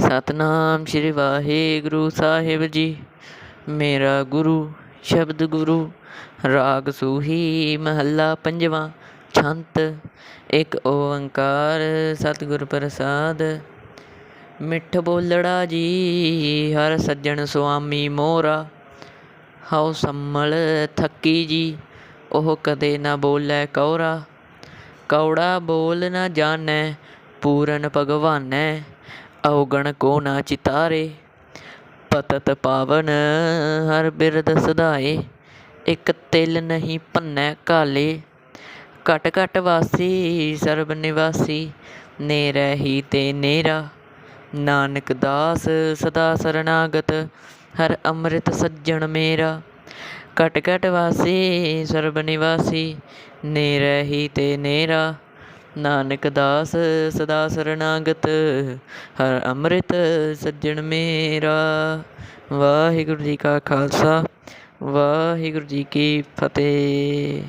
ਸਤਨਾਮ ਸ੍ਰੀ ਵਾਹਿਗੁਰੂ ਸਾਹਿਬ ਜੀ। ਮੇਰਾ ਗੁਰੂ, ਸ਼ਬਦ ਗੁਰੂ, ਰਾਗ ਸੂਹੀ, ਮਹੱਲਾ ਪੰਜਵਾਂ, ਛੰਤ, ਇੱਕ ਓੰਕਾਰ ਸਤਿਗੁਰ ਪ੍ਰਸਾਦ। ਮਿੱਠ ਬੋਲੜਾ ਜੀ, ਹਰ ਸੱਜਣ ਸੁਆਮੀ ਮੋਰਾ। ਹਉ ਸੰਮਲ ਥੱਕੀ ਜੀ, ਉਹ ਕਦੇ ਨਾ ਬੋਲੇ ਕੌਰਾ। ਕੌੜਾ ਬੋਲ ਨਾ ਜਾਣੈ ਪੂਰਨ ਭਗਵਾਨੈ, ਔਗਣ ਕੋ ਨਾ ਚਿਤਾਰੇ। ਪਤਤ ਪਾਵਨ ਹਰ ਬਿਰਦ ਸਦਾਏ, ਇਕ ਤਿਲ ਨਹੀਂ ਭੰਨੈ ਕਾਲੇ। ਘਟ ਘਟ ਵਾਸੀ, ਸਰਬ ਨਿਵਾਸੀ, ਨੇਰੈ ਹੀ ਤੇ ਨੇਰਾ। ਨਾਨਕ ਦਾਸ ਸਦਾ ਸਰਨਾਗਤ, ਹਰ ਅੰਮ੍ਰਿਤ ਸੱਜਣ ਮੇਰਾ। ਘਟ ਘਟ ਵਾਸੀ, ਸਰਬ ਨਿਵਾਸੀ, ਨੇਰੈ ਹੀ ਤੇ ਨੇਰਾ। ਨਾਨਕ ਦਾਸ ਸਦਾ ਸਰਨਾਗਤ ਹਰ ਅੰਮ੍ਰਿਤ ਸੱਜਣ ਮੇਰਾ। ਵਾਹਿਗੁਰੂ ਜੀ ਕਾ ਖਾਲਸਾ, ਵਾਹਿਗੁਰੂ ਜੀ ਕੀ ਫਤਿਹ।